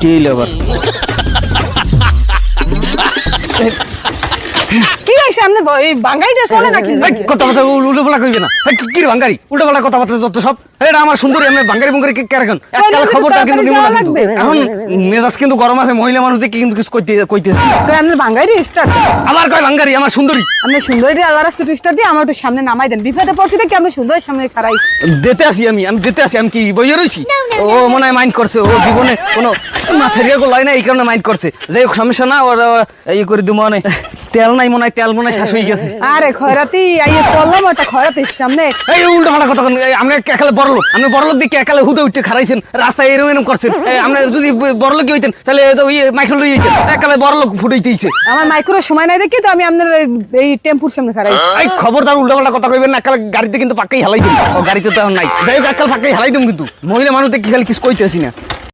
কি হইল আবার আপনি এই বাঙ্গাইটা চলে নাকি? এই, কথাবার্তা উল্টো পাল্টা কইবে না। কি- কি বাঙ্গারি উল্টো পাল্টা কথাবার্তা যত সব। এটা আমার সুন্দরী আমি বাঙ্গারি বুঙ্গারি কে কে রাখেন? খবরটা কিন্তু তাড়াতাড়ি না যাওয়া কিন্তু। লাগবে। এখন মেজাজ কিন্তু গরম আছে মহিলা মানুষ দেখে কিন্তু কিছু কইতে কইতেছি তো আপনি বাঙ্গাইটা স্টার্ট আবার কয় বাঙ্গারি আমার সুন্দরী। আপনি সুন্দরী আল্লাহ রাস্তা স্টার্ট দিয়ে আমার একটু সামনে নামাই দেন। বিপদে পড়ছি দেখি আপনি সুন্দর সামনে খারাই দিতে আসি আমি আমি দিতে আসি আমি কি বইয়ে রইছি? ও মনে হয় মাইন্ড করছে ও জীবনে কোনো মাথেরিয়া গোলাই না এই কারণে মাইন্ড করছে। যাই হোক সমস্যা না ওর এই করে দিব মানে তেল নাই মনে হয় তেল মনে শেষ হয়ে গেছে। আরে খয়রাতি আইয়ে পড়লাম ওটা খয়রাতির সামনে। এই উল্টো পাল্টা কথা আমরা একালে বড় লোক আপনি বড় লোক দিকে একালে হুদে উঠে খারাইছেন রাস্তায় এরম এরম করছেন। আমরা যদি বড় লোক হইতেন তাহলে ওই মাইকেল লই হইতেন একালে বড় লোক ফুটাইতেইছে আমার মাইক্রো সময় নাই দেখি তো আমি আপনার এই- টেম্পুর সামনে খারাই এই খবরদার উল্টো পাল্টা কথা কইবেন না একালে গাড়িতে কিন্তু পাক্কাই হালাই দিন ও গাড়িতে তো নাই। যাই হোক একাল পাক্কাই হালাই দিম কিন্তু। মহিলা মানুষ দেখি খালি কিছু কইতেছি না।